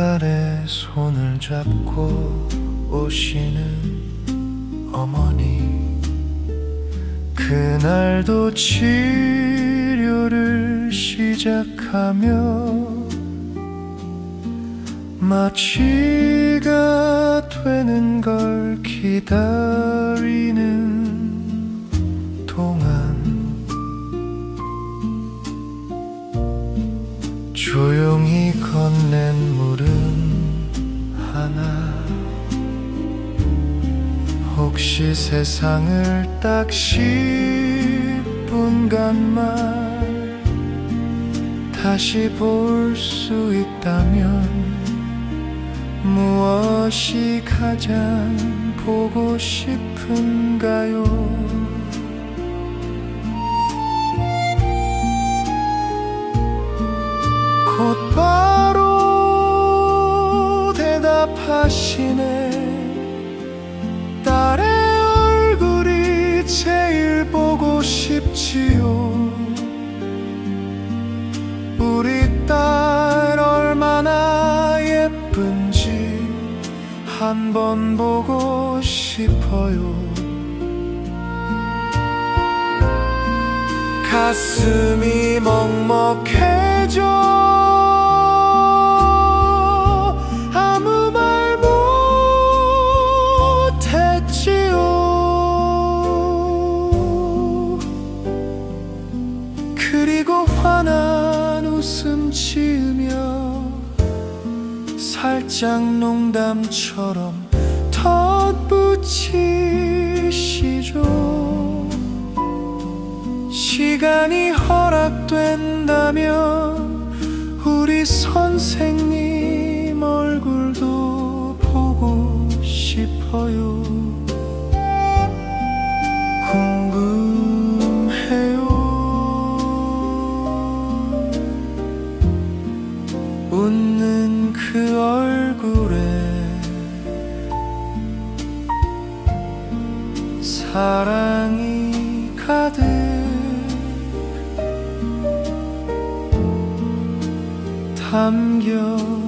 딸의 손을 잡고 오시는 어머니. 그날도 치료를 시작하며 마취가 되는 걸 기다리는 동안 조용히 건넨 물은 하나 혹시 세상을 딱 10분간만 다시 볼 수 있다면 무엇이 가장 보고 싶은가요? 대답하시네 딸의 얼굴이 제일 보고 싶지요. 우리 딸 얼마나 예쁜지 한 번 보고 싶어요. 가슴이 먹먹해져 살짝 농담처럼 덧붙이시죠. 시간이 허락된다면 우리 선생님 얼굴도 보고 싶어요. 궁금해요. 웃는 그 얼굴에 사랑이 가득 담겨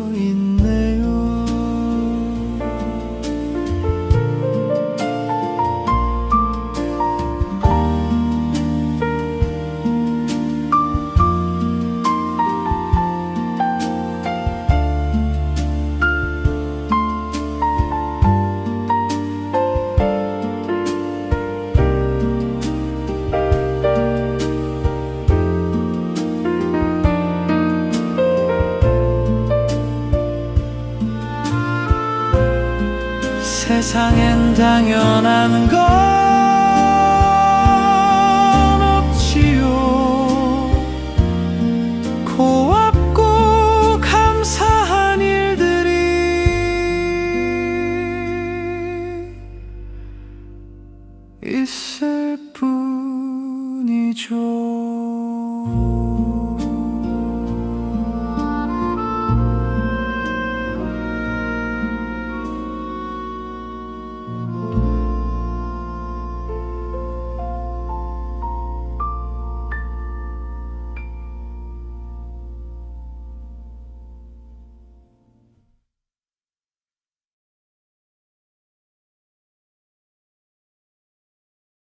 세상엔 당연한 건 없지요. 고맙고 감사한 일들이 있을 뿐이죠.